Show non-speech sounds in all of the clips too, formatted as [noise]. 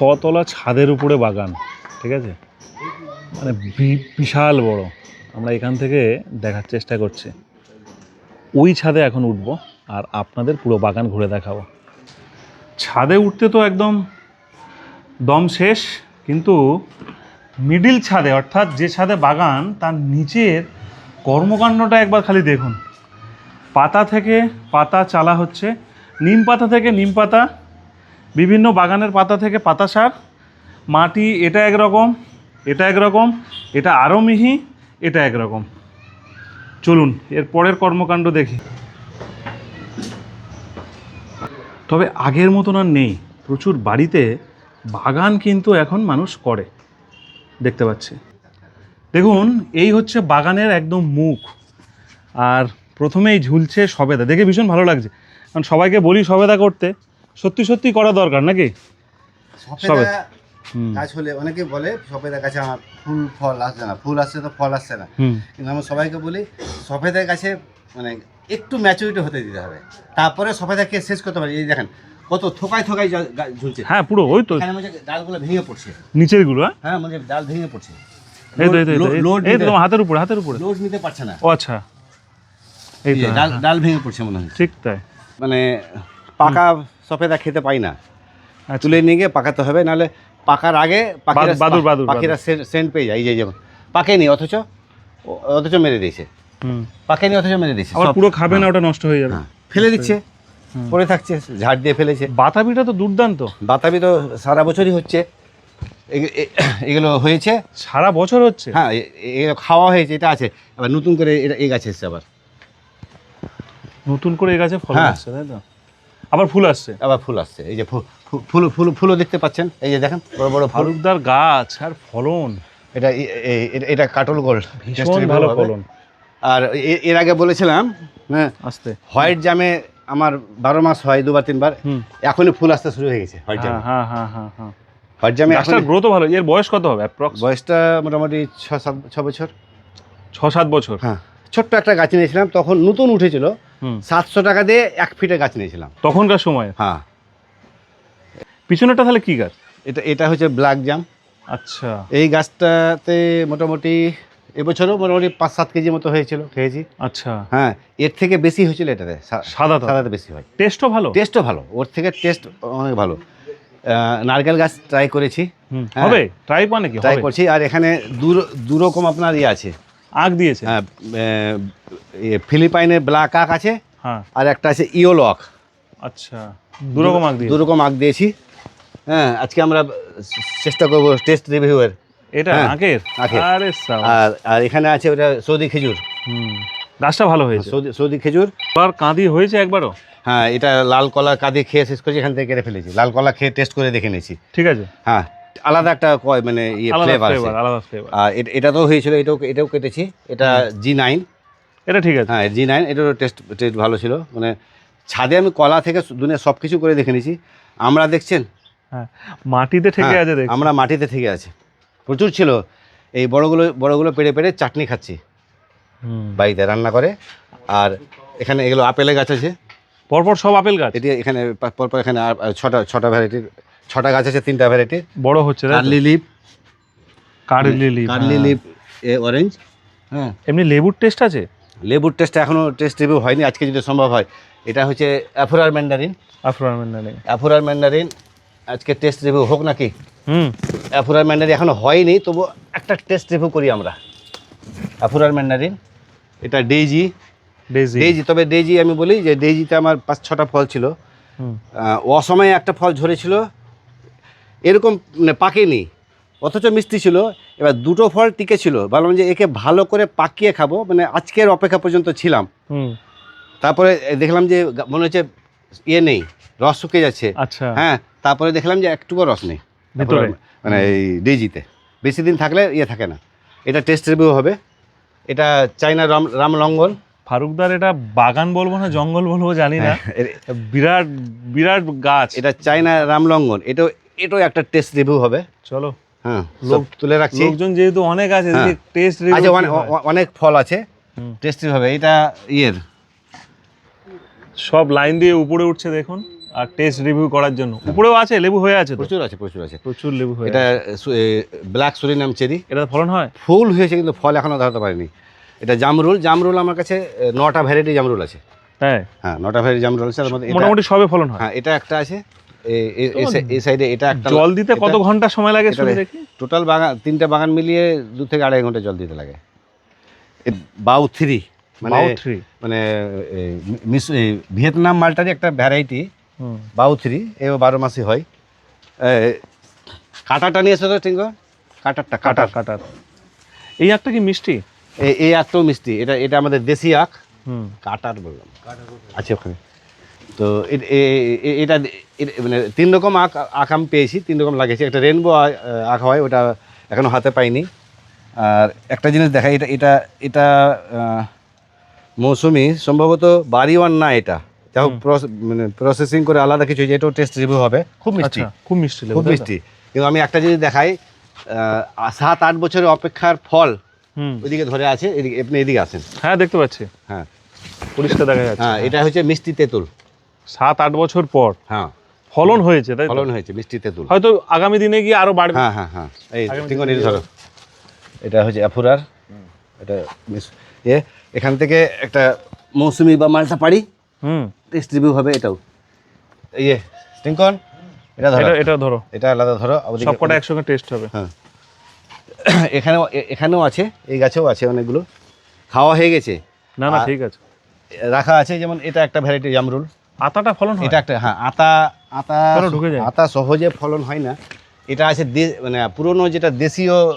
ছতলা ছাদের উপরে বাগান, ঠিক আছে? মানে বিশাল বড়। আমরা এখান থেকে দেখার চেষ্টা করছি। ওই ছাদে এখন উঠব আর আপনাদের পুরো বাগান ঘুরে দেখাবো। ছাদে উঠতে তো একদম দম শেষ, কিন্তু মিডিল ছাদে, অর্থাৎ যে ছাদে বাগান, তার নিচের কর্মকাণ্ডটা একবার খালি দেখুন। পাতা থেকে পাতা চালা হচ্ছে, নিম পাতা থেকে নিম পাতা বিভিন্ন বাগানের পাতা থেকে পাতা সার, মাটি এটা একরকম এটা একরকম, এটা আরও মিহি, এটা একরকম। চলুন, এর পরের কর্মকাণ্ড দেখি। তবে আগের মতন আর নেই, প্রচুর বাড়িতে বাগান কিন্তু এখন মানুষ করে, দেখতে পাচ্ছি। দেখুন, এই হচ্ছে বাগানের একদম মুখ, আর প্রথমেই ঝুলছে সবেদা। দেখে ভীষণ ভালো লাগছে, কারণ সবাইকে বলি সবেদা করতে। সত্যি সত্যি করা দরকার নাকি? সফেদা গাছ হলে অনেকে বলে সফেদা গাছে আমার ফুল ফল আসছে না ফুল আসছে তো ফল আসছে না। কিন্তু আমি সবাইকে বলি সফেদা গাছে মানে একটু ম্যাচুরিটি হতে দিতে হবে। তারপরে সফেদাকে শেষ করতে পারি। এই দেখেন কত থোকায় থোকায় ঝুলছে। হ্যাঁ পুরো ওই তো। ডালগুলো ভেঙে পড়ছে। নিচেরগুলো হ্যাঁ? মানে ডাল ভেঙে পড়ছে। এই তো এই তো, এই তো, হাতের উপরে হাতের উপরে। লোড নিতে পারছে না। ও আচ্ছা। এই তো ডাল হ্যাঁ, ভেঙে পড়ছে মনে হ্যাঁ, ঠিক তাই। মানে পাকা সফেদা খেতে পাই না। আচ্ছা। তুলে নিয়ে গিয়ে পাকাতে হবে নাহলে পাকার আগে পাখিরা সেন্ট পেয়ে যায় এই যে যেমন। পাকেনি অথচ অথচ মেরে দিয়েছে। পাকেনি অথচ মেরে দিয়েছে। পুরো খাবে না ওটা নষ্ট হয়ে যাবে। হ্যাঁ, ফেলে দিচ্ছে। হুম। পড়ে থাকছে ঝাড় দিয়ে ফেলেছে। বাতাবিটা তো দুর্দান্ত। বাতাবি তো সারা বছরই হচ্ছে। এগুলো হয়েছে। সারা বছর হচ্ছে? হ্যাঁ এগুলো খাওয়া হয়েছে এটা আছে। আবার নতুন করে এটা এই গাছ এসছে আবার। নতুন করে এই গাছে ফল হ্যাঁ। আসছে তাই তো? আবার ফুল আসছে। আবার ফুল আসছে। এই যে ফুল ফুল ফুলও দেখতে পাচ্ছেন। এই যে দেখেন বড় বড় ফারুকদার গাছ আর ফলন। এটা এটা- কাটল গোল্ড। ভীষণ ভালো ফলন। আর এর আগে বলেছিলাম হ্যাঁ আসতে। হোয়াইট জামে আমার বারো মাস হয় দুবার তিনবার। এখনই ফুল আসতে শুরু হয়ে গেছে হোয়াইট জামে। হ্যাঁ হ্যাঁ হ্যাঁ হ্যাঁ। হ্যাঁ হোয়াইট জামে গাছটার গ্রোথও ভালো। এর বয়স কত হবে? অ্যাপ্রক্স বয়সটা মোটামুটি ছ সাত ছ বছর। ছ সাত বছর। হ্যাঁ। ছোট্ট একটা গাছ নিয়েছিলাম তখন নতুন উঠেছিল। সাতশো টাকা দিয়ে এক ফিটে গাছ নিয়েছিলাম। তখনকার সময়? হ্যাঁ। পিছনেটা তাহলে কি গাছ? এটা এটা হচ্ছে ব্ল্যাক জাম। আচ্ছা। এই গাছটাতে মোটামুটি এবছরও মোটামুটি পাঁচ সাত কেজি মতো হয়েছিল খেয়েছি। আচ্ছা। হ্যাঁ এর থেকে বেশি হয়েছিল এটাতে সাদা সাদাতে বেশি হয়। টেস্টও ভালো? টেস্টও ভালো ওর থেকে টেস্ট অনেক ভালো। নারকেল গাছ ট্রাই করেছি। হুম, হ্যাঁ। হবে? ট্রাই মানে কি? ট্রাই করছি আর এখানে দু দু রকম আপনার ইয়ে আছে। আগ দিয়েছে। হ্যাঁ, ফিলিপাইনের ব্ল্যাক আখ আছে হ্যাঁ। আর একটা আছে ইয়োলো আখ। আচ্ছা দু রকম আগ দিয়ে দু রকম আখ দিয়েছি। হ্যাঁ আজকে আমরা চেষ্টা করব টেস্ট রিভিউয়ের এটা হ্যাঁ, আখের? আখের। আরে। আর আর এখানে আছে ওটা সৌদি খেজুর। হুম গাছটা ভালো হয়েছে। সৌদি সৌদি খেজুর। আর কাঁদি হয়েছে একবারও? হ্যাঁ এটা লাল কলা কাঁদি খেয়ে শেষ করেছি এখান থেকে কেটে ফেলেছি। লাল কলা খেয়ে টেস্ট করে দেখে নিয়েছি। ঠিক আছে। হ্যাঁ। আলাদা একটা কয় মানে ইয়ে ফ্লেভার ফ্লেভার আলাদা ফ্লেভার আর এটা- তো হয়েছিল এটাও এটাও কেটেছি। এটা জি নাইন এটা ঠিক আছে। হ্যাঁ জি নাইন এটারও টেস্ট টেস্ট ভালো ছিল। মানে ছাদে আমি কলা থেকে দুনিয়া সব কিছু করে দেখে নিয়েছি। আমরা দেখছেন? হ্যাঁ মাটিতে ঠেকে হ্যাঁ, আছে আমরা মাটিতে থেকে আছে। প্রচুর ছিল। এই বড়গুলো বড়গুলো পেড়ে পেড়ে চাটনি খাচ্ছি। বাড়িতে রান্না করে। আর এখানে এগুলো আপেলের গাছ আছে। পরপর সব আপেল গাছ? এটি এখানে পরপর এখানে ছটা ছটা ভ্যারাইটির ছটা গাছ আছে তিনটা ভ্যারাইটির বড় হচ্ছে? Curly leaf. Curly leaf curly হ্যাঁ। লিপ এ অরেঞ্জ হ্যাঁ। এমনি লেবুর টেস্ট আছে? লেবুর টেস্ট এখনও টেস্ট রিভিউ হয়নি আজকে যদি সম্ভব হয়। এটা হচ্ছে অ্যাফোরার ম্যান্ডারিন আফরান নেই অ্যাফোরার ম্যান্ডারিন আজকে টেস্ট রিভিউ হোক নাকি? হুম। অ্যাফোরার ম্যান্ডারিন এখনও হয়নি তবু একটা টেস্ট রিভিউ করি আমরা। অ্যাফোরার ম্যান্ডারিন এটা ডেইজি ডেজি ডেইজি তবে ডেইজি আমি বলি যে ডেইজিতে আমার পাঁচ ছটা ফল ছিল। অসময়ে একটা ফল ঝরেছিল এরকম মানে পাকেনি। অথচ মিষ্টি ছিল। এবার দুটো ফল টিকে ছিল। ভাবলাম যে একে ভালো করে পাকিয়ে খাব মানে আজকের অপেক্ষা পর্যন্ত ছিলাম। তারপরে দেখলাম যে মনে হচ্ছে ইয়ে নেই রস শুকিয়ে যাচ্ছে। আচ্ছা। হ্যাঁ তারপরে দেখলাম যে একটুকু রস নেই? মানে এই ডেজিতে বেশি দিন থাকলে ইয়ে থাকে না। এটা টেস্ট রিভিউ হবে। এটা চাইনা রাম রামলঙ্গন ফারুকদার এটা বাগান বলব না জঙ্গল বলব জানি না। বিরাট বিরাট গাছ। এটা চাইনা রামলঙ্গন এটাও এটাও একটা টেস্ট রিভিউ হবে। চলো। হ্যাঁ লোক- তুলে রাখছি। লোকজন যেহেতু অনেক আছে হ্যাঁ। টেস্ট আচ্ছা অনে- অনেক ফল আছে। টেস্টি হবে। এটা ইয়ের। সব লাইন দিয়ে উপরে উঠছে দেখুন আর টেস্ট রিভিউ করার জন্য। উপরেও আছে লেবু হয়ে আছে প্রচুর আছে প্রচুর আছে। প্রচুর লেবু হয়ে এটা ব্ল্যাক সুরিনাম চেরি এটা ফলন হয়? ফুল হয়েছে কিন্তু ফল এখনও ধরতে পারিনি। এটা জামরুল। জামরুল আমার কাছে নটা ভ্যারাইটি জামরুল আছে। হ্যাঁ হ্যাঁ নটা ভ্যারাইটি জামরুল আছে মোটামুটি সবে ফলন হয়। হ্যাঁ এটা একটা আছে। এই সাই- এই সাইডে এটা একটা জল দিতে কত ঘণ্টা সময় লাগে শুনে দেখি? টোটাল বাগান তিনটা বাগান মিলিয়ে দু থেকে আড়াই ঘণ্টা জল দিতে লাগে। বাউ থ্রি। মানে মানে মিস- ভিয়েতনাম মালটারই একটা ভ্যারাইটি বাউ থ্রি এও বারো মাসই হয়। এ, কাটাটা নিয়ে এসো তো টিঙ্গ? কাটারটা কাটার। কাটার কাটার। এই একটা কি মিষ্টি? এই- এই আখটাও মিষ্টি। এটা এটা আমাদের দেশি আখ। হুম। কাটার বললাম। আছে ওখানে। তো এটা মানে তিন রকম আখ আখ আমি পেয়েছি তিন রকম লাগিয়েছি। একটা রেনবো আখ হয় ওটা এখনও হাতে পাইনি। আর একটা জিনিস দেখা এটা এটা এটা মৌসুমি সম্ভবত বাড়িওয়ান না এটা। যা হোক মানে প্রসেসিং করে আলাদা কিছু হয়েছে, এটাও টেস্ট রিভিউ হবে। খুব মিষ্টি আচ্ছা। খুব মিষ্টি খুব মিষ্টি। কিন্তু আমি একটা জিনিস দেখাই সাত আট বছরের অপেক্ষার ফল হুম। ওইদিকে ধরে আছে এদিকে আপনি এদিকে আসেন। হ্যাঁ দেখতে পাচ্ছি। হ্যাঁ। পরিষ্কার দেখা যাচ্ছে। হ্যাঁ এটা হচ্ছে মিষ্টি তেঁতুল। সাত আট বছর পর। হ্যাঁ। ফলন হয়েছে তাই ফলন হয়েছে মিষ্টি তেঁতুল হয়তো আগামী দিনে গিয়ে আরও বাড়বে। হ্যাঁ হ্যাঁ হ্যাঁ। এই টিঙ্গন ধরো। এটা হচ্ছে অ্যাফুরার। এটা মিস- এ এখান থেকে একটা মৌসুমি বা মালটা পাড়ি। হুম। টেস্ট রিভিউ হবে এটাও। এই যে টিঙ্কন এটা ধরো। এটা এটা ধরো। এটা আলাদা ধরো। সবকটা একসঙ্গে টেস্ট হবে। হ্যাঁ। [coughs] এখানেও এখানেও আছে এই গাছেও আছে অনেকগুলো। খাওয়া হয়ে গেছে। না না ঠিক আছে। রাখা আছে যেমন এটা একটা ভ্যারাইটি জামরুল। আতাটা ফলন এটা একটা হ্যাঁ আতা আতা ঢুকে যায়? আতা সহজে ফলন হয় না। এটা আছে মানে পুরনো যেটা দেশীয় আহ,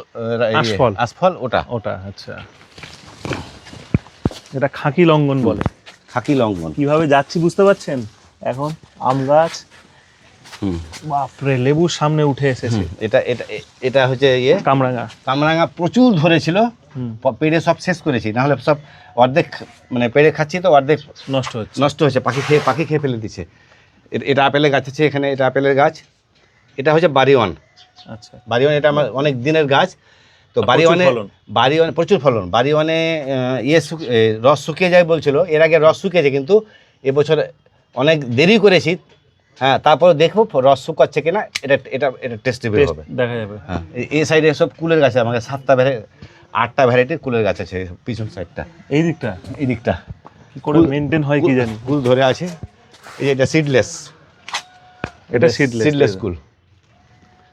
ইয়ে। আশফল। ওটা। ওটা আচ্ছা। এটা খাকি লঙ্ঘন বলে। খাকি লঙ্ঘন কীভাবে যাচ্ছি বুঝতে পারছেন? এখন আম গাছ। বাপরে লেবুর সামনে উঠে এসেছে। এটা এটা এটা হচ্ছে ইয়ে। কামরাঙা। কামরাঙা প্রচুর ধরেছিল। পেড়ে সব শেষ করেছি। নাহলে সব অর্ধেক মানে পেড়ে খাচ্ছি তো অর্ধেক নষ্ট হচ্ছে। নষ্ট হয়েছে পাখি খেয়ে পাখি খেয়ে ফেলে দিচ্ছে। এটা আপেলের গাছ আছে এখানে এটা আপেলের গাছ। এটা হচ্ছে বাড়িওয়ান। আচ্ছা। বাড়িওয়ান এটা আমার অনেক দিনের গাছ। তো বাড়িওয়ানে। বাড়িওয়ানে প্রচুর ফলন। বাড়িওয়ানে ইয়ে রস শুকিয়ে যায় বলছিল। এর আগে রস শুকিয়েছে কিন্তু এবছর অনেক দেরি করেছি। হ্যাঁ তারপরে দেখব রস শুকাচ্ছে কিনা। এটা এটা এটা টেস্টি হবে। দেখা যাবে। হ্যাঁ এই- সাইডে সব কুলের গাছ আছে। আমাকে সাতটা ভ্যারাই আটটা ভ্যারাইটির কুলের গাছ আছে পিছন সাইডটা এই দিকটা? এই দিকটা। কি করে মেনটেন হয় কি জানি? কুল ধরে আছে। এই যে এটা সিডলেস এটা সিডলেস সিডলেস কুল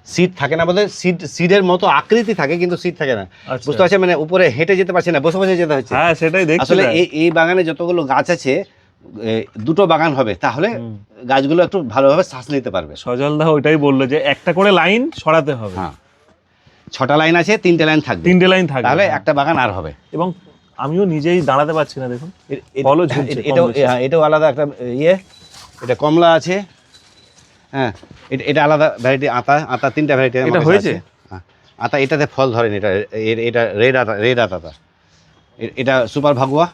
সিড থাকে না বলতে সিড সিডের মতো আকৃতি থাকে কিন্তু সিড থাকে না। আচ্ছা। বুঝতে পারছেন? মানে উপরে হেঁটে যেতে পারছি না বসে বসে যেতে হচ্ছে। হ্যাঁ সেটাই দেখছি আসলে এই এই বাগানে যতগুলো গাছ আছে দুটো বাগান হবে তাহলে গাছগুলো একটু ভালোভাবে শ্বাস নিতে পারবে। সজল দা ওইটাই বলল যে একটা করে লাইন সরাতে হবে। হ্যাঁ। ছটা লাইন আছে তিনটে লাইন থাকবে। তিনটে লাইন থাকবে। তাহলে। একটা বাগান আর হবে। এবং আমিও নিজেই দাঁড়াতে পারছি না দেখুন। এটাও হ্যাঁ এটাও আলাদা একটা ইয়ে। এটা কমলা আছে হ্যাঁ এটা এটা আলাদা ভ্যারাইটি আতা আতা তিনটা ভ্যারাইটি এটা হয়েছে? আতা এটাতে ফল ধরেনি এটা এটা রেড আতা রেড আতাটা। এটা সুপার ভাগুয়া।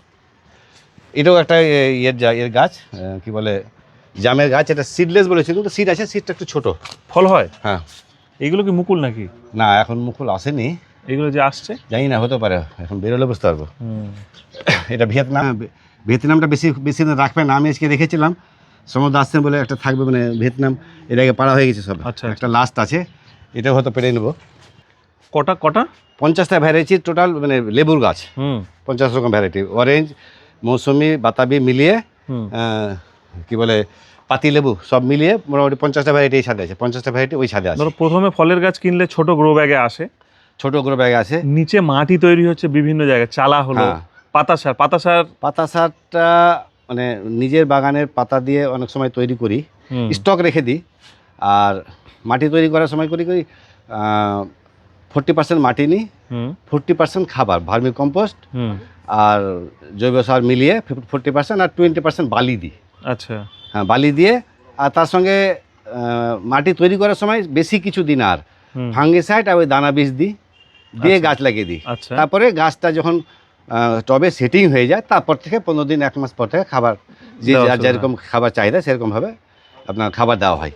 এটাও একটা ইয়ের যা এর গাছ কি বলে জামের গাছ এটা সিডলেস বলেছে কিন্তু সিড আছে সিডটা একটু ছোট। ফল হয়? হ্যাঁ। এইগুলো কি মুকুল নাকি? না এখন মুকুল আসেনি। এগুলো যে আসছে? জানি না হতে পারে এখন বেরোলে বুঝতে পারব। এটা ভিয়েতনাম ভিয়েতনামটা বেশি বেশি রাখবে না আমি আজকে দেখেছিলাম। সমুদ্র আসছেন বলে একটা থাকবে মানে ভিয়েতনাম এর আগে পাড়া হয়ে গেছে সব। আচ্ছা, একটা লাস্ট আছে এটা হয়তো পেরে নেব। কটা কটা? পঞ্চাশটা ভ্যারাইটি টোটাল মানে লেবুর গাছ। হুম। পঞ্চাশ রকম ভ্যারাইটি অরেঞ্জ মৌসুমি বাতাবি মিলিয়ে কি বলে পাতি লেবু সব মিলিয়ে মোটামুটি পঞ্চাশটা ভ্যারাইটি এই ছাদে আছে পঞ্চাশটা ভ্যারাইটি ওই ছাদে আছে। ধরো প্রথমে ফলের গাছ কিনলে ছোট গ্রো ব্যাগে আসে। ছোট গ্রো ব্যাগে আসে। নিচে মাটি তৈরি হচ্ছে বিভিন্ন জায়গায় চালা হলো হ্যাঁ। পাতা সার পাতা সার পাতা সারটা মানে নিজের বাগানের পাতা দিয়ে অনেক সময় তৈরি করি স্টক রেখে দিই আর মাটি তৈরি করার সময় করি করি ফোরটি পার্সেন্ট মাটি নিই ফোরটি পার্সেন্ট খাবার ভার্মি কম্পোস্ট আর জৈব সার মিলিয়ে ফোরটি পার্সেন্ট আর টোয়েন্টি পার্সেন্ট বালি দিই। আচ্ছা। হ্যাঁ বালি দিয়ে আর তার সঙ্গে মাটি তৈরি করার সময় বেশি কিছু দিন আর। ফাঙ্গিসাইড আর ওই দানা বীজ দিই দিয়ে আচ্ছা। গাছ লাগিয়ে দিই। আচ্ছা। তারপরে গাছটা যখন টবে সেটিং হয়ে যায়। তারপর থেকে পনেরো দিন এক মাস পর থেকে খাবার যে যার যেরকম খাবার চাহিদা সেরকমভাবে আপনার খাবার দেওয়া হয়।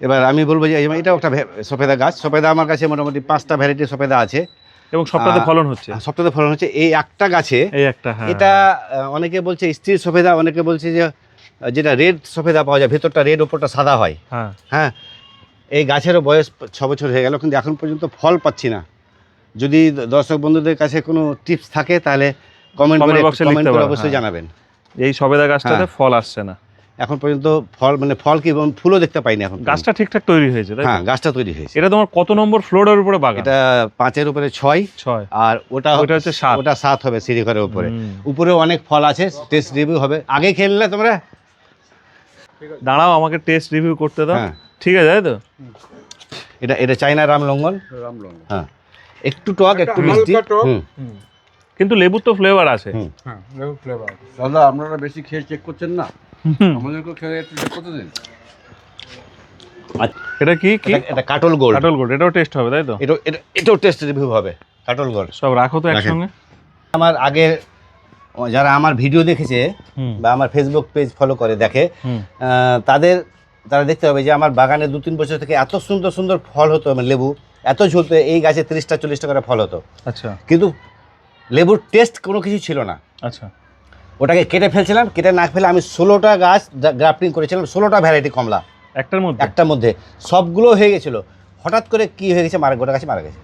এবার আমি বলব যে এটাও একটা সফেদা গাছ। সফেদা আমার কাছে মোটামুটি পাঁচটা ভ্যারাইটি সফেদা আছে। এবং সপ্তাহে ফলন হচ্ছে? সপ্তাহে ফলন হচ্ছে। এই একটা গাছে এই একটা হ্যাঁ এটা অনেকে বলছে স্ত্রীর সফেদা অনেকে বলছে যে যেটা রেড সফেদা পাওয়া যায় ভেতরটা রেড ওপরটা সাদা হয়। হ্যাঁ। হ্যাঁ এই গাছেরও বয়স ছ বছর হয়ে গেল কিন্তু এখন পর্যন্ত ফল পাচ্ছি না। যদি দর্শক বন্ধুদের কাছে কোনো টিপস থাকে তাহলে কমেন্ট করে কমেন্ট করে অবশ্যই হ্যাঁ। জানাবেন। এই সবেদা গাছটাতে হ্যাঁ। ফল আসছে না। এখন পর্যন্ত ফল মানে ফল কি এবং ফুলও দেখতে পাইনি এখন গাছটা ঠিকঠাক তৈরি হয়েছে? হ্যাঁ গাছটা তৈরি হয়েছে। এটা তোমার কত নম্বর ফ্লোরের উপরে বাগান? এটা পাঁচের উপরে ছয়। ছয়। আর ওটা ওটা হচ্ছে সাত। ওটা সাত হবে সিঁড়িঘরের উপরে। হুম। উপরে অনেক ফল আছে টেস্ট রিভিউ হবে। আগে খেললে তোমরা? দাঁড়াও আমাকে টেস্ট রিভিউ করতে দাও। হ্যাঁ। ঠিক আছে তাই তো? এটা এটা চাইনা রাম লঙ্গল হ্যাঁ। একটু টক একটু মিষ্টি। টক। কিন্তু লেবুর তো ফ্লেভার আছে। হ্যাঁ লেবু ফ্লেভার দাদা আপনারা বেশি খেয়ে চেক করছেন না? আমাদেরকে খেয়ে একটু চেক করতে দিন এটা কি কি? এটা- কাটল গোল্ড। কাটল গোল্ড এটাও টেস্ট হবে তাই তো? এটা এটা- এটাও টেস্ট রিভিউ হবে কাটল গোল্ড। সব রাখো তো। একসঙ্গে। আমার আগের যারা আমার ভিডিও দেখেছে হুম। বা আমার ফেসবুক পেজ ফলো করে দেখে আহ, তাদের তারা দেখতে হবে যে আমার বাগানে দু তিন বছর থেকে এত সুন্দর সুন্দর ফল হতো মানে লেবু এত ঝুলতো এই গাছে তিরিশটা চল্লিশটা করে ফল হতো। আচ্ছা। কিন্তু লেবুর টেস্ট কোনো কিছু ছিল না। আচ্ছা। ওটাকে কেটে ফেলছিলাম কেটে না ফেলে আমি ষোলোটা গাছ গ্রাফটিং করেছিলাম ষোলোটা ভ্যারাইটি কমলা। একটার মধ্যে? একটার মধ্যে। সবগুলো হয়ে গেছিল। হঠাৎ করে কি হয়ে গেছে? মারা গোটা গাছে মারা গেছে।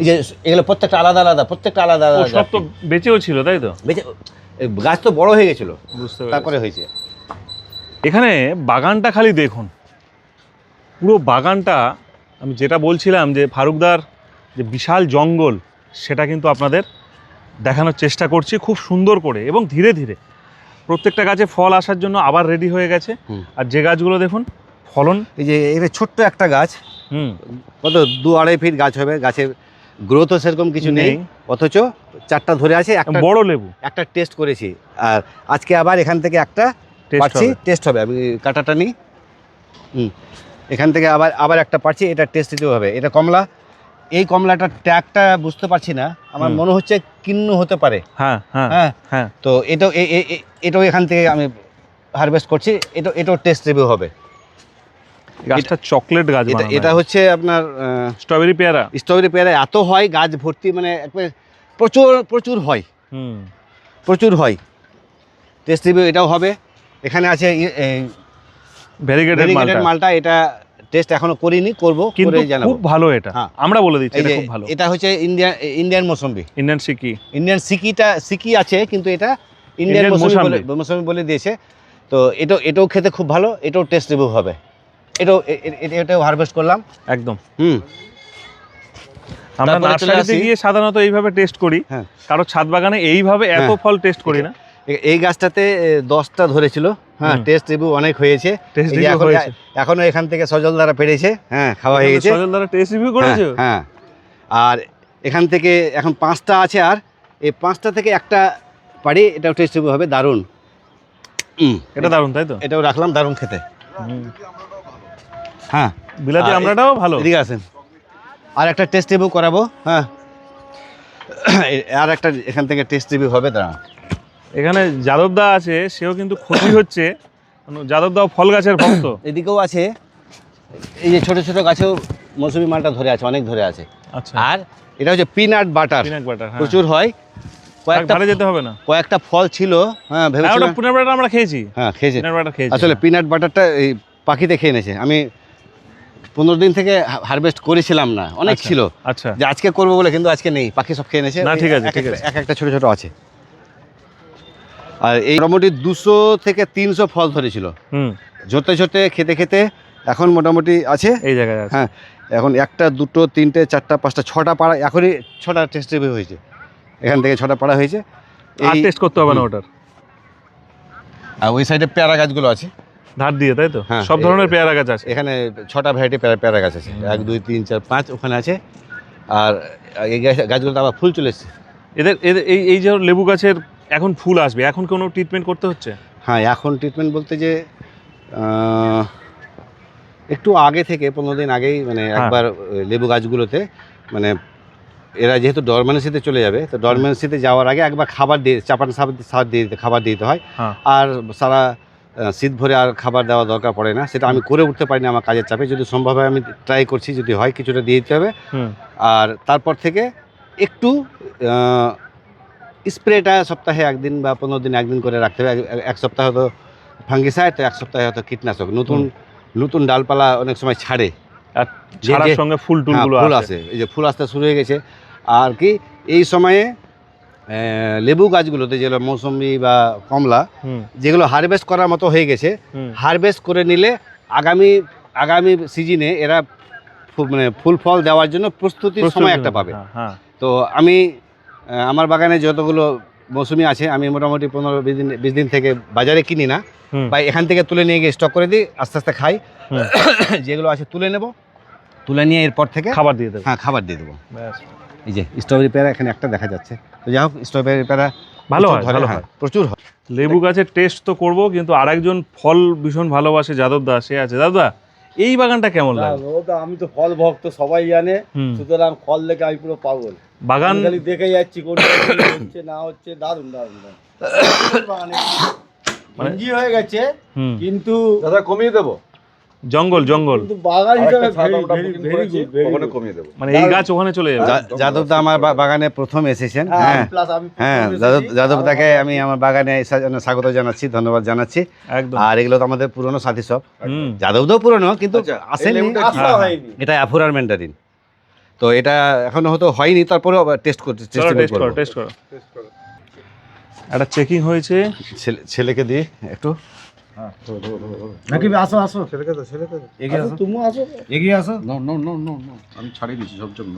এই যে এগুলো প্রত্যেকটা আলাদা আলাদা প্রত্যেকটা আলাদা আলাদা সব তো বেঁচেও ছিল তাই তো? বেঁচে গাছ তো বড় হয়ে গেছিল। বুঝতে তারপরে হয়েছে। এখানে বাগানটা খালি দেখুন। পুরো বাগানটা আমি যেটা বলছিলাম যে ফারুকদার যে বিশাল জঙ্গল সেটা কিন্তু আপনাদের দেখানোর চেষ্টা করছি খুব সুন্দর করে এবং ধীরে ধীরে। প্রত্যেকটা গাছে ফল আসার জন্য আবার রেডি হয়ে গেছে। আর যে গাছগুলো দেখুন ফলন এই যে এটা ছোট্ট একটা গাছ। হুম। কত? দু আড়াই ফিট গাছ হবে। গাছের গ্রোথও সেরকম কিছু নেই। অথচ চারটা ধরে আছে। একটা বড় লেবু। একটা টেস্ট করেছি। আর আজকে আবার এখান থেকে একটা পাচ্ছি টেস্ট হবে। আমি কাটাটা নিই। হুম। এখান থেকে আবার আবার একটা পাচ্ছি এটা টেস্ট দিতে হবে। এটা কমলা। এই কমলাটার ট্যাগটা বুঝতে পারছি না। আমার মনে হচ্ছে কিন্নু হতে পারে। হ্যাঁ হ্যাঁ হ্যাঁ। হ্যাঁ। তো এটাও এটাও এখান থেকে আমি হারভেস্ট করছি। এটা এটাও টেস্ট রিভিউ হবে। গাছটা চকলেট গাছ এটা এটা হচ্ছে আপনার স্ট্রবেরি পেয়ারা? স্ট্রবেরি পেয়ারা। এত হয় গাছ ভর্তি মানে একবারে প্রচুর প্রচুর হয়। হুম। প্রচুর হয়। টেস্ট রিভিউ এটাও হবে। এখানে আছে মালটা। এটা টেস্ট এখনও করিনি করব করে জানাব। খুব ভালো এটা। হ্যাঁ। আমরা বলে দিচ্ছি এটা খুব ভালো। এটা হচ্ছে ইন্ডিয়ান ইন্ডিয়ান মৌসম্বি। ইন্ডিয়ান সিকি ইন্ডিয়ান সিকিটা সিকি আছে কিন্তু এটা ইন্ডিয়ান মৌসম্বি বলে মৌসম্বি। বলে দিয়েছে। তো এটাও এটাও খেতে খুব ভালো এটাও টেস্ট রিভিউ হবে। এটাও এটাও হারভেস্ট করলাম। একদম। হুম। আমরা নার্সারিতে গিয়ে সাধারণত এইভাবে টেস্ট করি। হ্যাঁ। কারও ছাদ বাগানে এইভাবে এত হ্যাঁ। ফল টেস্ট করি না। এই গাছটাতে দশটা ধরেছিল। হ্যাঁ টেস্ট রিভিউ অনেক হয়েছে। এখন হয়েছে। এখনও এখান থেকে সজল দ্বারা পেরেছে। হ্যাঁ খাওয়া হয়ে গেছে সজল দ্বারা টেস্ট রিভিউ করেছ? হ্যাঁ, হ্যাঁ আর এখান থেকে এখন পাঁচটা আছে আর। এই পাঁচটা থেকে একটা পারি এটাও টেস্ট রিভিউ হবে। দারুণ। এটা দারুণ তাই তো? এটাও রাখলাম দারুণ খেতে। হ্যাঁ। বিলাতি আমরাটাও ভালো। এদিকে আসেন। আর একটা টেস্ট রিভিউ করাবো। হ্যাঁ। আর একটা এখান থেকে টেস্ট রিভিউ হবে দাঁড়া এখানে যাদবদা আছে সেও কিন্তু খুশি হচ্ছে। যাদবদাও ফল গাছের ভক্ত। [coughs] এদিকেও আছে। এই যে ছোট ছোট গাছেও মৌসুমি মালটা ধরে আছে অনেক ধরে আছে। আচ্ছা। আর এটা হচ্ছে পিনাট বাটার। পিনাক বাটার হ্যাঁ। প্রচুর হয়। কয়েকটা যেতে হবে না। কয়েকটা ফল ছিল হ্যাঁ ভেবেছিলাম বাটার আমরা খেয়েছি। হ্যাঁ খেয়েছে। পিনাক বাটার খেয়েছি। আসলে পিনাট বাটারটা এই পাখিতে খেয়ে নিয়েছে আমি পনেরো দিন থেকে হারভেস্ট করেছিলাম না অনেক আচ্ছা, ছিল। আচ্ছা। যে আজকে করব বলে কিন্তু আজকে নেই পাখি সব খেয়ে নিয়েছে না, ঠিক আছে। এক একটা ছোট ছোট আছে। আর এই মোটামুটি দুশো থেকে তিনশো ফল ধরেছিল। হুম। ঝরতে ঝরতে খেতে খেতে এখন মোটামুটি আছে। এই জায়গায় হ্যাঁ এখন একটা দুটো তিনটে চারটা পাঁচটা ছটা পাড়া এখনই ছটা টেস্ট হয়েছে। এখান থেকে ছটা পাড়া হয়েছে। এই টেস্ট করতে হবে না ওটার। আর ওই সাইডে পেয়ারা গাছগুলো আছে। ধার দিয়ে তাই তো? হ্যাঁ, সব ধরনের পেয়ারা গাছ আছে। এখানে ছটা ভ্যারাইটি পেয়ারা গাছ আছে। এক দুই তিন চার পাঁচ ওখানে আছে। আর এই গাছ গাছগুলোতে আবার ফুল চলে এসছে। এদের এদের এই এই যে লেবু গাছের এখন ফুল আসবে। এখন কোনো ট্রিটমেন্ট করতে হচ্ছে? হ্যাঁ এখন ট্রিটমেন্ট বলতে যে একটু আগে থেকে পনেরো দিন আগেই মানে হ্যাঁ। একবার লেবু গাছগুলোতে মানে এরা যেহেতু ডরমেন্সিতে চলে যাবে তো ডরমেন্সিতে যাওয়ার আগে একবার খাবার দিয়ে চাপান সার দিয়ে দিতে খাবার দিতে হয়। হ্যাঁ। আর সারা শীত ভরে আর খাবার দেওয়া দরকার পড়ে না। সেটা আমি করে উঠতে পারি না আমার কাজের চাপে। যদি সম্ভব হয় আমি ট্রাই করছি যদি হয় কিছুটা দিয়ে দিতে হবে। আর তারপর থেকে একটু স্প্রেটা সপ্তাহে একদিন বা পনেরো দিন একদিন করে রাখতে হবে। এক- সপ্তাহ তো ফাঙ্গিসাইড তো এক সপ্তাহে হয়তো কীটনাশক। নতুন নতুন ডালপালা অনেক সময় ছাড়ে। ছাড়ার সঙ্গে ফুল হ্যাঁ, টুলগুলো ফুল আসে এই যে ফুল আসতে শুরু হয়ে গেছে। আর কি এই সময়ে লেবু গাছগুলোতে যেগুলো মৌসুমি বা কমলা যেগুলো হারভেস্ট করার মতো হয়ে গেছে হারভেস্ট করে নিলে আগামী আগামী সিজনে এরা মানে ফুল ফল দেওয়ার জন্য প্রস্তুতির সময় একটা পাবে। হ্যাঁ, হ্যাঁ। তো আমি আমার বাগানে যতগুলো মৌসুমি আছে আমি মোটামুটি পনেরো বিশ দিন বিশ দিন থেকে বাজারে কিনি না। বা এখান থেকে তুলে নিয়ে গিয়ে স্টক করে দিই আস্তে আস্তে খাই। [coughs] যেগুলো আছে তুলে নেব। তুলে নিয়ে এরপর থেকে খাবার দিয়ে দেবো। হ্যাঁ খাবার দিয়ে দেবো। এই যে স্ট্রবেরি পেয়ারা এখানে একটা দেখা যাচ্ছে। তো যাই হোক স্ট্রবেরি পেয়ারা ভালো হয় ভালো হ্যাঁ, হয়। প্রচুর হয়। লেবু গাছের টেস্ট তো করব কিন্তু আরেকজন ফল ভীষণ ভালোবাসে যাদব দা সে আছে। দাদা এই বাগানটা কেমন না, লাগে? ও তো আমি তো ফল ভক্ত সবাই জানে। সুতরাং ফল দেখে আমি পুরো পাগল। বাগান খালি দেখে যাচ্ছি কোনটা হচ্ছে না হচ্ছে দারুণ দারুণ দারুণ। বাগানে মানে- ভেঞ্জি হয়ে গেছে কিন্তু দাদা কমিয়ে দেবো? জঙ্গল জঙ্গল। কিন্তু বাগান হিসাবে আরেকটা ছাদ ভেরি আমরা ভেরি booking ভেরি করেছি, গুড ভেরি ওখানে কমিয়ে দেবো। মানে এই গাছ ওখানে চলে যাবে। যাদব দা আমার বাগানে প্রথম এসেছেন হ্যাঁ হ্যাঁ। হ্যাঁ যাদব দাকে আমি আমার বাগানে স্বাগত জানাচ্ছি ধন্যবাদ জানাচ্ছি। একদম। আর এগুলো তো আমাদের পুরনো সাথী সব। হুম। যাদব দাও পুরনো কিন্তু আচ্ছা, আসেনি লেবুটা আসা হ্যাঁ, এটা অ্যাফোরার ম্যান্ডারিন তো এটা এখনও হয়তো হয়নি তারপরেও টেস্ট করতে টেস্ট করো টেস্ট করো। একটা চেকিং হয়েছে। ছেলে- ছেলেকে দিয়ে একটু নাকি আসো আসো। ছেলেকে তো ছেলেকে এগিয়ে আসো তুমি আসো। এগিয়ে আসো। No no no no no আমি ছাড়িয়ে দিচ্ছি সব জন্য।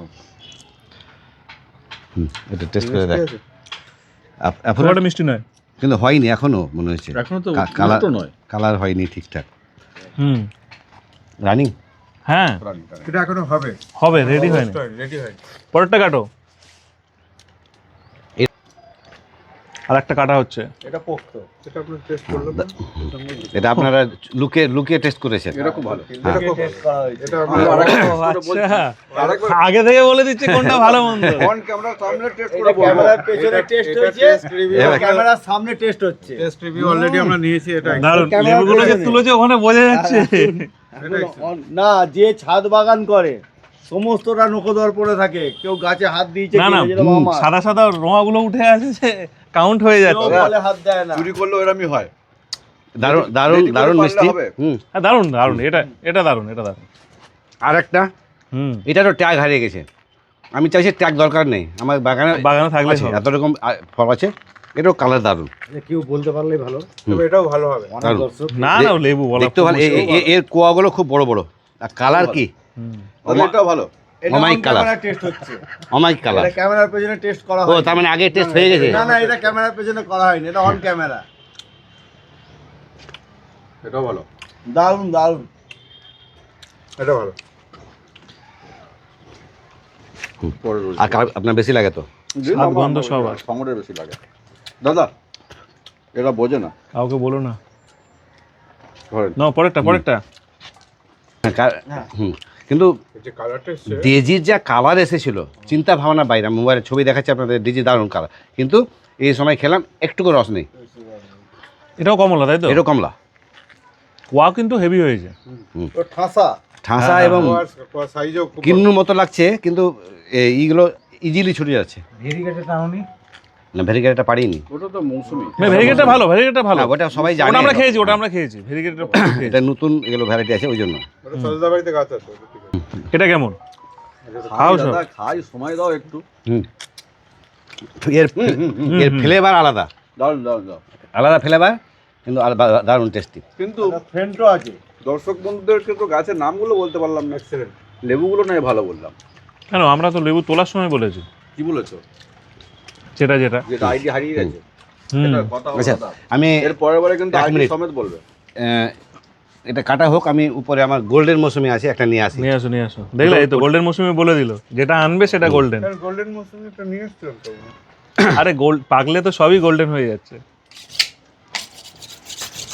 হুম, এটা টেস্ট করে দেখ। মিষ্টি নয়। কিন্তু হয়নি এখনও মনে হচ্ছে। এখনও তো কালার উন্নত নয়। কালার হয়নি ঠিকঠাক। হুম। রানিং হ্যাঁ। এটা এখনও হবে। হবে রেডি হয়নি। রেডি হয় পরেরটা কাটো। আর একটা কাটা হচ্ছে। এটা পোক্ত। আপনার টেস্ট করলাম এটা আপনারা লুকে লুকিয়ে টেস্ট করেছেন। এটা খুব ভালো। হ্যাঁ। এটা। আচ্ছা। আরেকবার আগে থেকে বলে দিচ্ছে কোনটা ভালো মন্দ। অন ক্যামেরার সামনে টেস্ট করে বলব। ক্যামেরার পেছনে টেস্ট এটা এটা ক্যামেরার সামনে টেস্ট হচ্ছে। টেস্ট রিভিউ অলরেডি আমরা নিয়েছি এটা ক্যামেরা লেবুগুলো যে তুলেছে ওখানে বোঝা যাচ্ছে। না যে ছাদ বাগান করে সমস্তটা নখদর পড়ে থাকে। কেউ গাছে হাত দিয়েছে না। সাদা সাদা রোমাগুলো উঠে আসছে। কাউন্ট হয়ে যাচ্ছে। বলে হাত দেয় না। চুরি করলেও এরমই হয়। দারুণ দারুণ দারুণ মিষ্টি। হবে। হুম। হ্যাঁ দারুণ দারুণ এটা এটা দারুণ এটা দারুণ। আর একটা হুম। তো ট্যাগ হারিয়ে গেছে। আমি চাইছি ট্যাগ দরকার নেই। আমার বাগানে বাগানে থাকলে আছে এত রকম ফল আছে এটাও কালার দারুণ। কেউ বলতে পারলেই ভালো। তবে এটাও ভালো হবে। না না লেবু বলা দেখতে ভালো। এর কোয়াগুলো খুব বড় বড়। আর কালার কি? হুম। এটাও ভালো। এটা colour। camera test হচ্ছে। অমাইক কালার এটা ক্যামেরার পেছনে টেস্ট করা ও তার মানে আগে টেস্ট হয়ে গেছে। না না এটা ক্যামেরার পেছনে করা হয়নি এটা অন ক্যামেরা এটাও ভালো। দারুণ দারুণ। এটা ভালো। আর আপনার বেশি লাগে তো? গন্ধ সব আছে। বেশি লাগে। দাদা এটা বোঝে না। কাউকে বলো না। না পরেরটা পরেরটা। হ্যাঁ, হ্যাঁ। হুম। কিন্তু ডেজির যা কালার এসেছিল চিন্তা ভাবনা বাইরে মোবাইলের ছবি দেখাচ্ছে আপনাদের ডেজি দারুণ কালার কিন্তু এই সময় খেলাম একটুকু রস নেই। এটাও কমলা তাই তো? এটা কমলা। কোয়া কিন্তু হেভি হয়েছে। তো ঠাসা। ঠাসা হ্যাঁ, এবং সাইজও খুব কিন্নুর মতো লাগছে কিন্তু এইগুলো ইজিলি ছুটে যাচ্ছে। না ভেরিগেটটা পারিনি। ওটা তো মৌসুমি। ভেরিগেটটা ভালো ভেরিগেটটা ভালো। ওটা সবাই জানে। আমরা খেয়েছি ওটা আমরা খেয়েছি ভেরিগেটটা [coughs] এটা নতুন এগুলো ভ্যারাইটি আছে ওই জন্য। এটা কেমন? খাও খাই সময় দাও একটু। এর এর ফ্লেভার আলাদা। দাও দাও দাও। আলাদা ফ্লেভার কিন্তু আলাদা- দারুণ টেস্টি কিন্তু ফ্রেন্টও আছে। দর্শক বন্ধুদেরকে তো গাছের নামগুলো বলতে পারলাম না Excellent. লেবুগুলো নয় ভালো বললাম। কেন আমরা তো লেবু তোলার সময় বলেছি। কি বলেছ? যেটা যেটা। যেটা আইডি হারিয়ে গেছে। কথা হবে আচ্ছা আমি এর পরের বারে কিন্তু আইডি সমেত বলবে। এটা কাটা হোক আমি উপরে আমার গোল্ডেন মৌসুমি আছে একটা নিয়ে আসি। নিয়ে আসো নিয়ে আসো। দেখলে এই তো গোল্ডেন মৌসুমে বলে দিল। যেটা আনবে সেটা গোল্ডেন। গোল্ডেন মৌসুমি একটা নিয়ে আরে গোল্ড পাকলে তো সবই গোল্ডেন হয়ে যাচ্ছে।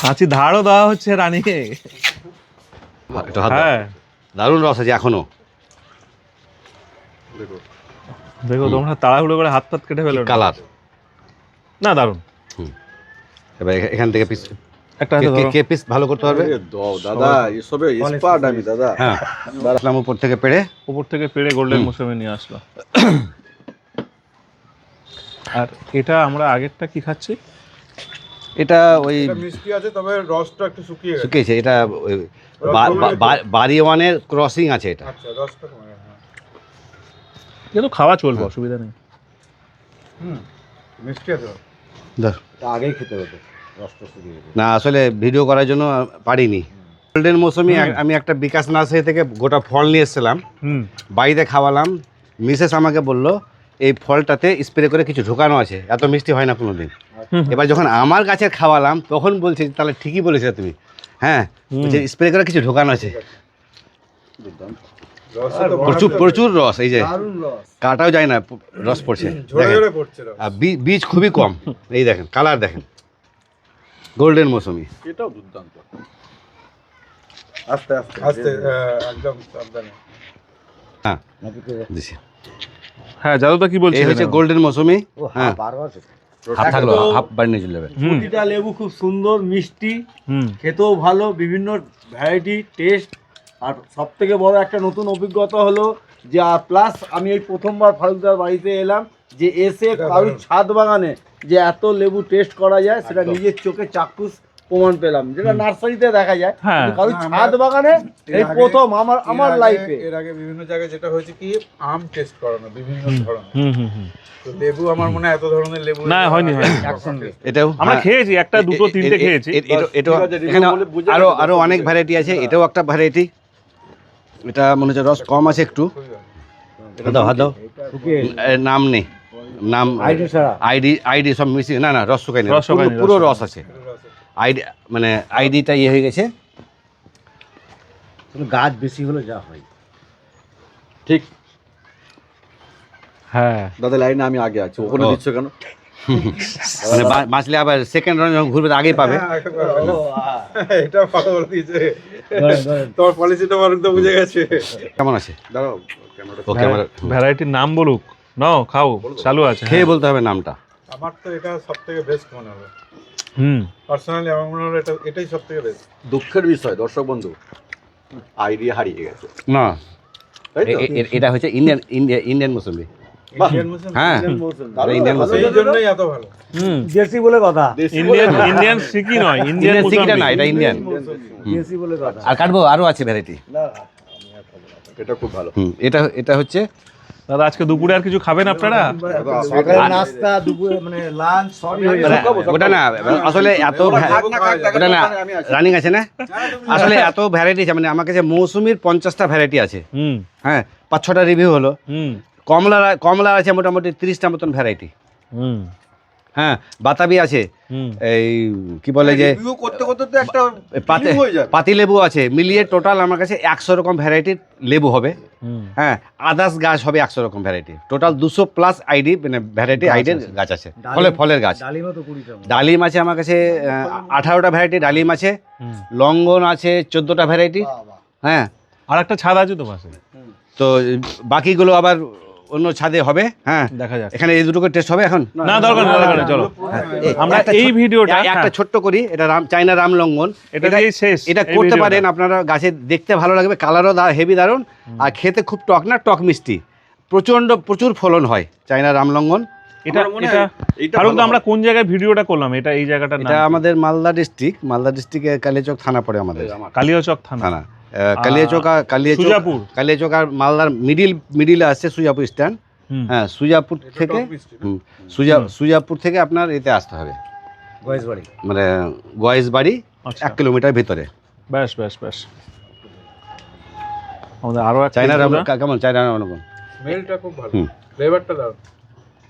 কাঁচি ধারও দেওয়া হচ্ছে রানীকে। হ্যাঁ। দারুণ রস আছে এখনও। দেখো দেখো তোমরা তাড়াহুড়ো করে হাত ফাত কেটে ফেলো কালার? না দারুণ এবার এখান থেকে পিস একটা ধরো। কে পিস ভালো করতে পারবে? দাদা এসবে এক্সপার্ট আমি দাদা। হ্যাঁ। আসলাম উপর থেকে পেড়ে। উপর থেকে পেড়ে গোল্ডেন মৌসুমে নিয়ে আসলো। আর এটা আমরা আগেরটা কি খাচ্ছি? এটা ওই মিষ্টি আছে তবে রসটা একটু শুকিয়ে শুকিয়েছে। এটা বাড়ি ওয়ানের ক্রসিং আছে এটা। আচ্ছা রসটা। কিন্তু খাওয়া চলবে অসুবিধা নেই। হুম মিষ্টি আছে। আগেই খেতে হতো না আসলে ভিডিও করার জন্য পারিনি। গোল্ডেন মৌসুমি আমি একটা বিকাশ নার্সারি থেকে গোটা ফল নিয়ে এসেছিলাম। বাড়িতে খাওয়ালাম। মিসেস আমাকে বলল এই ফলটাতে স্প্রে করে কিছু ঢোকানো আছে। এত মিষ্টি হয় না কোনো দিন এবার যখন আমার গাছে খাওয়ালাম তখন বলছি তাহলে ঠিকই বলেছ তুমি। হ্যাঁ স্প্রে করে কিছু ঢোকানো আছে। প্রচুর প্রচুর রস। এই যে কাটাও যায় না রস পড়ছে। আর বীজ খুবই কম। এই দেখেন কালার দেখেন। গোল্ডেন মৌসুমি। এটাও দুর্দান্ত। আস্তে আস্তে আস্তে একদম সাবধানে। হ্যাঁ দিছি। হ্যাঁ যাদবদা কি এই হচ্ছে গোল্ডেন মৌসুমি। হ্যাঁ। হাফ থাকল হাফ বাড়ি নিয়ে চলে যাবে। প্রতিটা লেবু খুব সুন্দর মিষ্টি হুম। খেতেও ভালো বিভিন্ন ভ্যারাইটি টেস্ট আর সব থেকে বড় একটা নতুন অভিজ্ঞতা হলো যে আর প্লাস আমি এই প্রথমবার ফারুকদার বাড়িতে এলাম যে এসে কারুর ছাদ বাগানে যে এত লেবু টেস্ট করা যায় সেটা নিজের চোখে চাক্ষুষ প্রমাণ পেলাম। যেটা নার্সারিতে দেখা যায়। হ্যাঁ। আমরা- ছাদ বাগানে এই প্রথম আমার আমার লাইফে এর আগে বিভিন্ন জায়গায় যেটা হয়েছে কি আম টেস্ট করানো বিভিন্ন ধরনের। হুম হুম হুম। তো লেবু আমার মনে হয় এত ধরনের লেবু না, হয়নি, হয়নি। একসঙ্গে এটাও আমরা হ্যাঁ। খেয়েছি একটা দুটো এ- এ- তিনটে খেয়েছি। এ- এটাও- এটাও ঠিক আছে, এখানে আরও আরও অনেক ভ্যারাইটি আছে এটাও একটা ভ্যারাইটি এটা মনে হচ্ছে রস কম আছে একটু। দাও হাত দাও। নাম নেই। নাম আইডি আইডি আইডি সব মিশিয়ে না না রস শুকায়নি। রস পুরো- রস আছে। আইডি মানে আইডিটা ইয়ে হয়ে গেছে। গাছ বেশি হলে যা হয়। ঠিক। হ্যাঁ। দাদা লাইনে আমি আগে আছি। ওখানে। দিচ্ছ কেন? মানে বাঁচলে আবার সেকেন্ড রাউন্ড যখন ঘুরবে আগেই পাবে। এটা ভালো বলে দিয়েছে তোমার পলিসিটা মানুষ তো বুঝে গেছে। কেমন আছে? দাঁড়াও আমার ভ্যারাইটির নাম বলুক। নাও খাও চালু আছে খেয়ে হ্যাঁ। বলতে হবে নামটা। আমার তো এটা সব থেকে বেস্ট মনে হলো হুম। পার্সোনালি আমার মনে হলো এটা এটাই সব থেকে বেস্ট দুঃখের বিষয় দর্শক বন্ধু আইডিয়া হারিয়ে গেছে। না। এটা হচ্ছে ইন্ডিয়ান ইন্ডিয়া ইন্ডিয়ান মুসলিম হ্যাঁ। ইন্ডিয়ান ভালো মুসলিম। সেই জন্যই এত ভালো। হুম। দেশি বলে কথা। ইন্ডিয়ান ইন্ডিয়ান সিকি নয় ইন্ডিয়ান ইন্ডিয়ান সিকিটা না এটা ইন্ডিয়ান দেশি বলে কথা। আর কাটবো আরও আছে ভ্যারাইটি এটা খুব ভালো। এটা এটা হচ্ছে দাদা আজকে দুপুরে আর কিছু খাবেন আপনারা? নাস্তা দুপুরে মানে লাঞ্চ সবই হয়ে মানে যাবে। ওটা না আসলে এত না, ওটা রানিং আছে। না? আসলে এত ভ্যারাইটি আছে মানে আমার কাছে মৌসুমির পঞ্চাশটা ভ্যারাইটি আছে। হুম। হ্যাঁ পাঁচ ছটা রিভিউ হলো। হুম। কমলার কমলা আছে মোটামুটি তিরিশটা মতন ভ্যারাইটি হুম। হ্যাঁ বাতাবি আছে। এই কি বলে যে করতে করতে একটা পাতি হয়ে লেবু আছে। মিলিয়ে টোটাল আমার কাছে একশো রকম ভ্যারাইটির লেবু হবে। হ্যাঁ আদার্স গাছ হবে একশো রকম ভ্যারাইটি টোটাল দুশো প্লাস আইডি মানে ভ্যারাইটি আইডির গাছ আছে। ফলে ফলের গাছ। ডালিম আছে আমার কাছে আঠারোটা ভ্যারাইটি ডালিম আছে। লঙ্গন আছে চোদ্দোটা ভ্যারাইটি হ্যাঁ। আর একটা ছাদ আছে তো তো বাকিগুলো আবার অন্য ছাদে হবে হ্যাঁ? দেখা যাচ্ছে। এখানে এই দুটোকে টেস্ট হবে এখন? না দরকার নেই, দরকার চলো। আমরা এই ভিডিওটা একটা হ্যাঁ, ছোট্ট করি এটা রাম চাইনা রাম লঙ্ঘন এটা শেষ এটা করতে পারেন আপনারা গাছে দেখতে ভালো লাগবে কালারও হেভি দারুণ আর খেতে খুব টক না টক মিষ্টি। প্রচণ্ড প্রচুর ফলন হয় চাইনা রাম লঙ্ঘন এটা এটা হয় ফারুক ভালো আমরা কোন জায়গায় ভিডিওটা করলাম? এটা এই জায়গাটার এটা আমাদের মালদা ডিস্ট্রিক্ট মালদা ডিস্ট্রিক্টে কালিয়াচক থানা পড়ে আমাদের। কালিয়াচক থানা। থানা। কালিয়াচক কালিয়াচক কালিয়াচক আর মালদার মিডিল মিডিলে আসছে সুজাপুর স্ট্যান্ড। হ্যাঁ সুজাপুর থেকে সুজা সুজাপুর থেকে আপনার এতে আসতে হবে। মানে গয়েস বাড়ি আচ্ছা। এক কিলোমিটার ভিতরে। বেশ বেশ বেশ আমাদের আরও একটা চাইনা রাম কেমন? চাইনা রাম লঙ্ঘন স্মেলটা খুব ভালো। ফ্লেভারটা দারুণ।